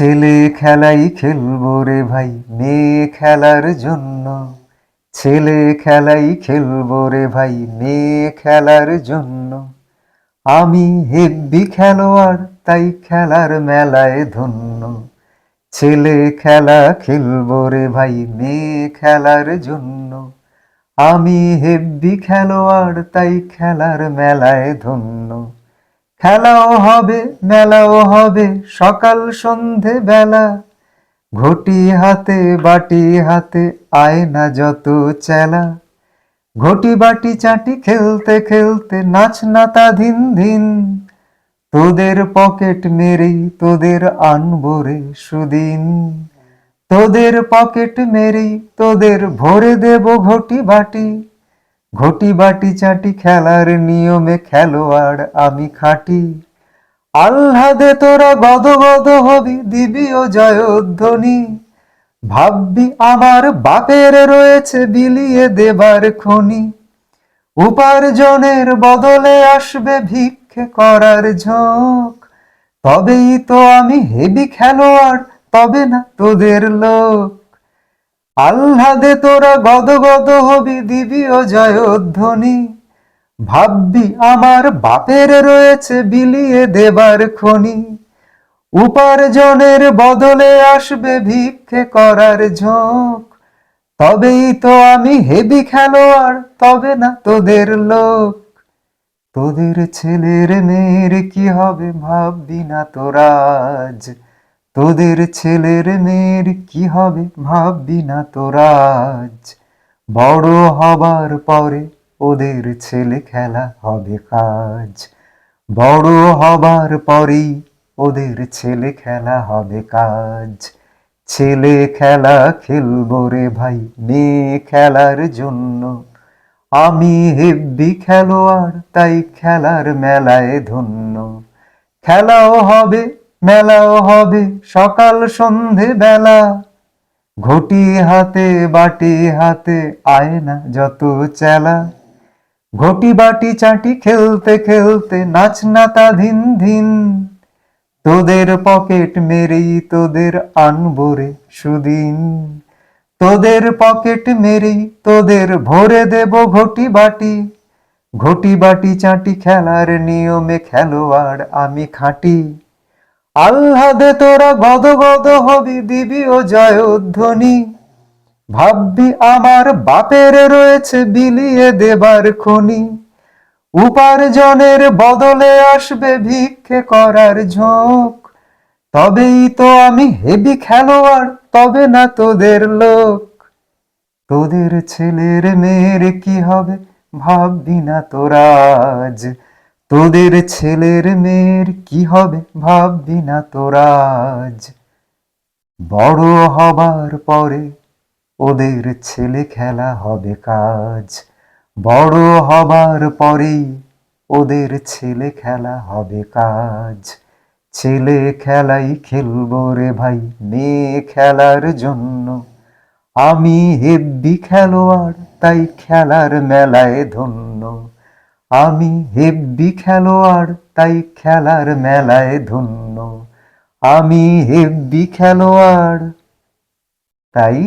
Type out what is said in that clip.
ছেলে খেলাই খেলব রে ভাই, মেয়ে খেলার জন্য। ছেলে খেলাই খেলব রে ভাই, মেয়ে খেলার জন্য। আমি হেব্বি খেলোয়াড়, তাই খেলার মেলায় ধন্য। ছেলে খেলা খেলব রে ভাই, মেয়ে খেলার জন্য। আমি হেব্বি খেলোয়াড়, তাই খেলার মেলায় ধন্য। খেলাও হবে, মেলাও হবে, সকাল সন্ধে বেলা। ঘটি হাতে, বাটি হাতে, আয়না যত চেলা। ঘটি বাটি চাটি খেলতে খেলতে নাচ নাতা ধিন ধিন। তোদের পকেট মেরেই তোদের আনব রে সুদিন। তোদের পকেট মেরেই তোদের ভরে দেব ঘটি বাটি। ঘটি বাটি চাটি খেলার নিয়মে খেলোয়াড় আমি খাটি। আহ্লাদে তোরা গদ গদ হবি, দিবি ও জয়ধ্বনি। ভাববি আমার বাপের রয়েছে বিলিয়ে দেবার খনি। উপার্জনের বদলে আসবে ভিক্ষে করার ঝোঁক। তবেই তো আমি হেবি খেলোয়াড়, তবে না তোদের লোক। আহ্লাদে তোরা গদ গদ হবি দিবি ও জয়ধ্বনি। ভাববি আমার বাপের রয়েছে বিলিয়ে দেবার খনি। উপার্জনের বদলে আসবে ভিক্ষে করার ঝোঁক। তবেই তো আমি হেবি খেলোয়াড়, তবে না তোদের লোক। তোদের ছেলের মেয়ের কি হবে ভাববি না তোরা তোদের ছেলের মেয়ের কি হবে ভাববি না তোরা আজ বড় হবার পরে ওদের ছেলে খেলা হবে কাজ। বড় হবার পরেই ওদের ছেলে খেলা হবে কাজ। ছেলে খেলা খেলব রে ভাই, মেয়ে খেলার জন্য। আমি হেব্বি খেলোয়াড়, তাই খেলার মেলায় ধন্য। খেলাও হবে মেলাও হবে সকাল সন্ধে বেলা। ঘটি হাতে, বাটি হাতে আয় না যত চেলা। ঘটি, বাটি, চাটি খেলতে খেলতে নাচ নাতা ধিন ধিন। তোদের পকেট মেরেই তোদের আনব রে সুদিন। তোদের পকেট মেরেই তোদের ভরে দেব ঘটি, বাটি। ঘটি, বাটি, চাটি খেলার নিয়মে খেলোয়াড় আমি খাটি। আহ্লাদে তোরা গদ গদ হবি, দিবি ও জয়ধ্বনি ভাববি আমার বাপের রয়েছে বিলিয়ে দেবার খনি। উপার্জনের বদলে আসবে ভিক্ষে করার ঝোঁক। তবেই তো আমি হেবি খেলোয়াড়, তবে না তোদের লোক। তোদের ছেলের মেয়ের কি হবে ভাববি না তোরা তোদের ছেলের মেয়ের কি হবে ভাববি না তোরা আজ। বড় হবার পরে ওদের ছেলে খেলা হবে কাজ। বড় হবার পরেই ওদের ছেলে খেলা হবে কাজ। ছেলে খেলাই খেলব রে ভাই, মেয়ে খেলার জন্য। আমি হেব্বি খেলোয়াড়, তাই খেলার মেলায় ধন্য। আমি হেব্বি খেলোয়াড় তাই খেলার মেলায় ধন্য। আমি হেব্বি খেলোয়াড় তাই